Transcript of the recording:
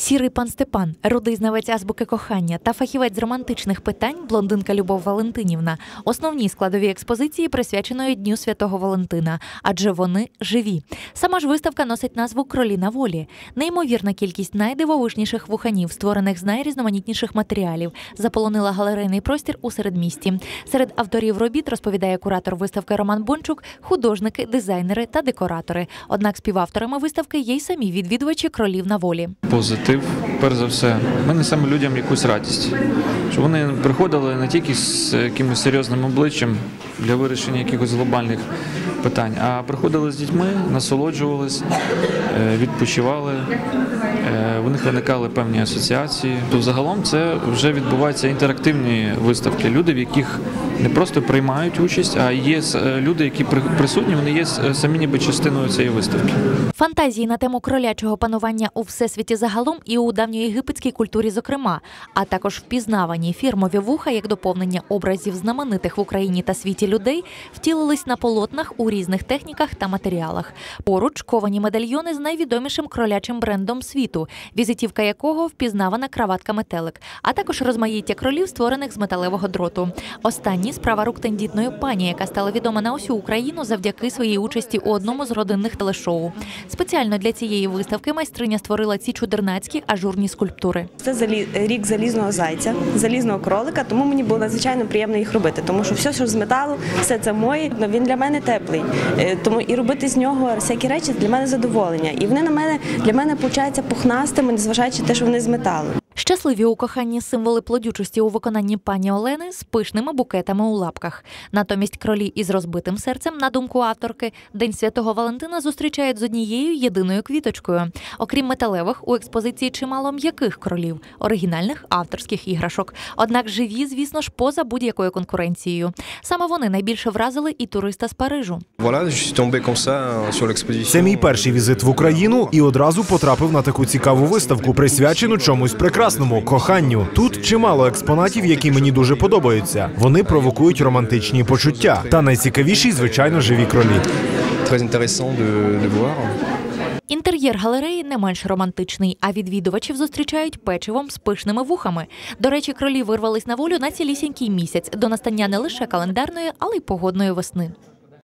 Сірий пан Степан, рудий знавець азбуки кохання та фахівець з романтичних питань блондинка Любов Валентинівна. Основні складові експозиції присвяченої Дню Святого Валентина, адже вони живі. Сама ж виставка носить назву Кролі на волі. Неймовірна кількість найдивовижніших вуханів, створених з найрізноманітніших матеріалів, заполонила галерейний простір у середмісті. Серед авторів робіт розповідає куратор виставки Роман Бончук, художники, дизайнери та декоратори. Однак співавторами виставки є й самі відвідувачі кролів на волі. Позитив, перш за все. Ми несемо людям якусь радість. Щоб вони приходили не тільки з якимось серйозним обличчям для вирішення якихось глобальних питань, а приходили з дітьми, насолоджувались, е, відпочивали. е, У них виникали певні асоціації. То загалом це вже відбуваються інтерактивні виставки. Люди, в яких не просто приймають участь, а є е, люди, які при- присутні, вони є е, самі ніби частиною цієї виставки. Фантазії на тему кролячого панування у всесвіті загалом і у давньоєгипетській культурі, зокрема, а також впізнавані фірмові вуха як доповнення образів знаменитих в Україні та світі людей втілились на полотнах у різних техніках та матеріалах. Поруч ковані медальйони з найвідомішим кролячим брендом світу, візитівка якого впізнавана краватка метелик, а також розмаїття кролів, створених з металевого дроту. Останні справа рук тендітної пані, яка стала відома на усю Україну завдяки своїй участі у одному з родинних телешоу. Спеціально для цієї виставки майстриня створила ці чудернацькі ажурні скульптури. Це рік залізного зайця, залізного кролика, тому мені було надзвичайно приємно їх робити, тому що все, що з металу, все це моє, ну, він для мене теплий. Е, Тому і робити з нього всякі речі для мене задоволення. І вони на мене для мене получаються пухнастими, незважаючи на те, що вони з металу. Щасливі у коханні символи плодючості у виконанні пані Олени з пишними букетами у лапках. Натомість кролі із розбитим серцем, на думку авторки, День Святого Валентина зустрічають з однією єдиною квіточкою. Окрім металевих, у експозиції чимало м'яких кролів, оригінальних авторських іграшок. Однак живі, звісно ж, поза будь-якою конкуренцією. Саме вони найбільше вразили і туриста з Парижу. Euh. Це мій перший візит в Україну і одразу потрапив на таку цікаву виставку, присвячену чомусь прекрасному коханню. Тут чимало експонатів, які мені дуже подобаються. Вони провокують романтичні почуття. Та найцікавіші, звичайно, живі кролі. Інтер'єр галереї не менш романтичний, а відвідувачів зустрічають печивом з пишними вухами. До речі, кролі вирвались на волю на цілісінький місяць до настання не лише календарної, але й погодної весни.